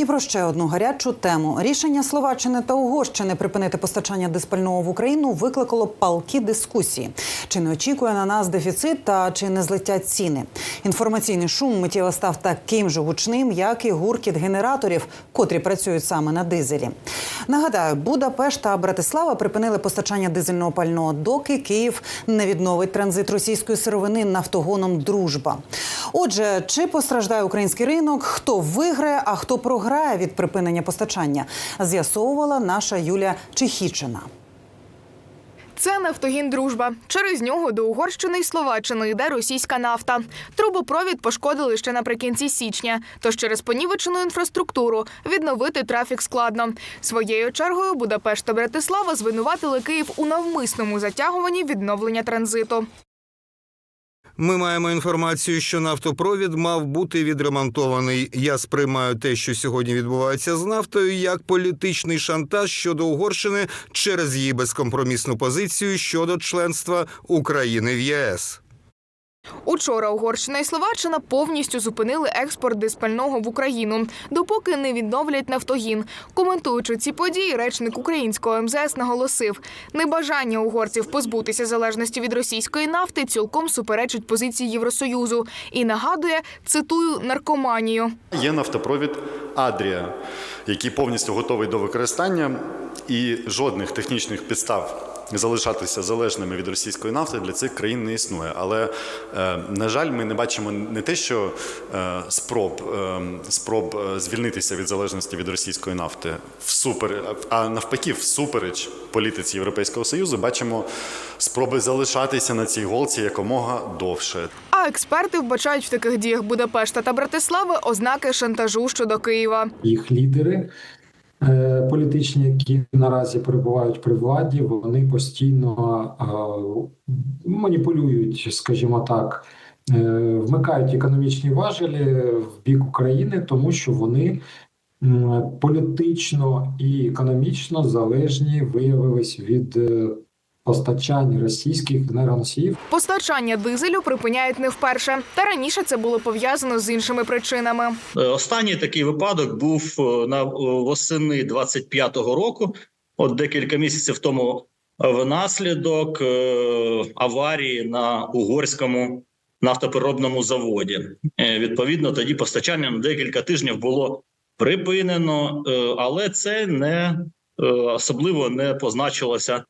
І про ще одну гарячу тему: рішення Словаччини та Угорщини припинити постачання диспального в Україну викликало палкі дискусії. Чи не очікує на нас дефіцит та чи не злетять ціни? Інформаційний шум миттєво став таким же гучним, як і гуркіт генераторів, котрі працюють саме на дизелі. Нагадаю, Будапешт та Братислава припинили постачання дизельного пального, доки Київ не відновить транзит російської сировини нафтогоном Дружба. Отже, чи постраждає український ринок? Хто виграє, а хто програє від припинення постачання? З'ясовувала наша Юля Чехічина. Це нафтогін Дружба. Через нього до Угорщини й Словаччини йде російська нафта. Трубопровід пошкодили ще наприкінці січня. Тож через понівечену інфраструктуру відновити трафік складно. Своєю чергою Будапешт та Братислава звинуватили Київ у навмисному затягуванні відновлення транзиту. Ми маємо інформацію, що нафтопровід мав бути відремонтований. Я сприймаю те, що сьогодні відбувається з нафтою, як політичний шантаж щодо Угорщини через її безкомпромісну позицію щодо членства України в ЄС. Учора Угорщина і Словаччина повністю зупинили експорт диспального в Україну, допоки не відновлять нафтогін. Коментуючи ці події, речник українського МЗС наголосив: небажання угорців позбутися залежності від російської нафти цілком суперечить позиції Євросоюзу і нагадує цитую наркоманію. Є нафтопровід Адрія, який повністю готовий до використання, і жодних технічних підстав залишатися залежними від російської нафти для цих країн не існує. Але, е, на жаль, ми не бачимо не те, що е, спроб, е, спроб звільнитися від залежності від російської нафти всупер, а навпаки, всупереч політиці Європейського Союзу, бачимо спроби залишатися на цій голці якомога довше. А експерти вбачають в таких діях Будапешта та Братислави ознаки шантажу щодо Києва. їх лідери політичні, які наразі перебувають при владі, вони постійно е, маніпулюють, скажімо так, е, вмикають економічні важелі в бік України, тому що вони політично і економічно залежні виявились від е, постачань російських енергоносіїв. Постачання дизелю припиняють не вперше, та раніше це було пов'язано з іншими причинами. Е, Останній такий випадок був е, на е, восени 25-го року. От декілька місяців тому внаслідок е, аварії на угорському нафтопереробному заводі. Е, Відповідно, тоді постачання на декілька тижнів було припинено, е, але це не е, особливо не позначилося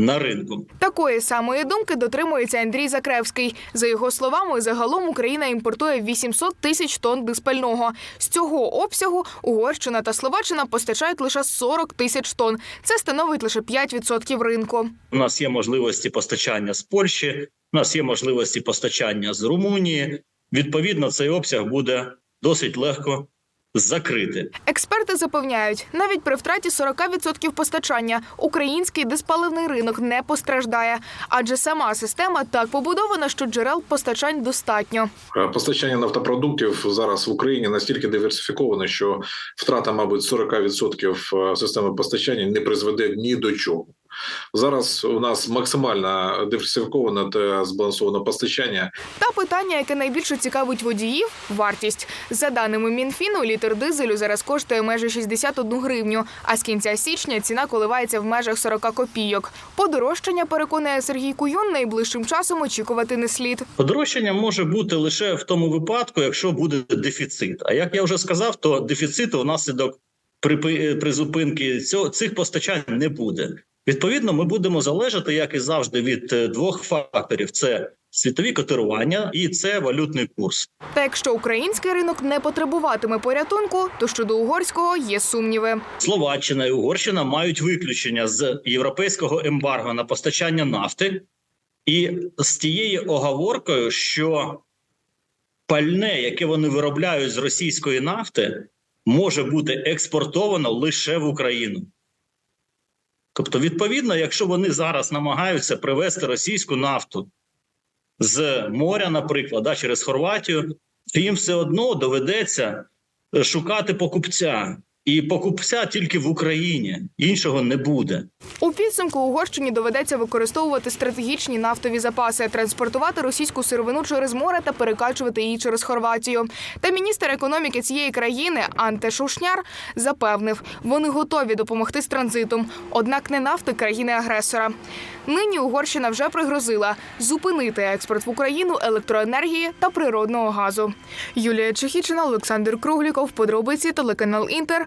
на ринку. Такої самої думки дотримується Андрій Закревський. За його словами, загалом Україна імпортує 800 тисяч тонн диспального. З цього обсягу Угорщина та Словаччина постачають лише 40 тисяч тонн. Це становить лише 5% ринку. У нас є можливості постачання з Польщі, у нас є можливості постачання з Румунії. Відповідно, цей обсяг буде досить легко закрити. Експерти запевняють, навіть при втраті 40% постачання український диспаливний ринок не постраждає, адже сама система так побудована, що джерел постачань достатньо. Е, Постачання нафтопродуктів зараз в Україні настільки диверсифіковане, що втрата, мабуть, 40% системи постачання не призведе ні до чого. Зараз у нас максимально диверсифіковане та збалансоване постачання. Та питання, яке найбільше цікавить водіїв вартість. За даними Мінфіну, літр дизелю зараз коштує майже 61 гривню, а з кінця січня ціна коливається в межах 40 копійок. Подорожчання, переконує Сергій Куюн, найближчим часом очікувати не слід. Подорожчання може бути лише в тому випадку, якщо буде дефіцит. А як я вже сказав, то дефіциту внаслідок припи- призупинки цього цих постачань не буде. Відповідно, ми будемо залежати, як і завжди, від е, двох факторів: це світові котирування і це валютний курс. Та якщо український ринок не потребуватиме порятунку, то щодо угорського є сумніви. Словаччина і Угорщина мають виключення з європейського ембарго на постачання нафти, і з тією оговоркою, що пальне, яке вони виробляють з російської нафти, може бути експортовано лише в Україну. Тобто, відповідно, якщо вони зараз намагаються привезти російську нафту з моря, наприклад, да, через Хорватію, то їм все одно доведеться е, шукати покупця. І покупця тільки в Україні. Іншого не буде. У підсумку Угорщині доведеться використовувати стратегічні нафтові запаси, транспортувати російську сировину через море та перекачувати її через Хорватію. Та міністр економіки цієї країни Анте Шушняр запевнив, вони готові допомогти з транзитом, однак не нафти країни-агресора. Нині Угорщина вже пригрозила зупинити експорт в Україну електроенергії та природного газу. Юлія Чехічина, Олександр Кругліков, подробиці телеканал Інтер,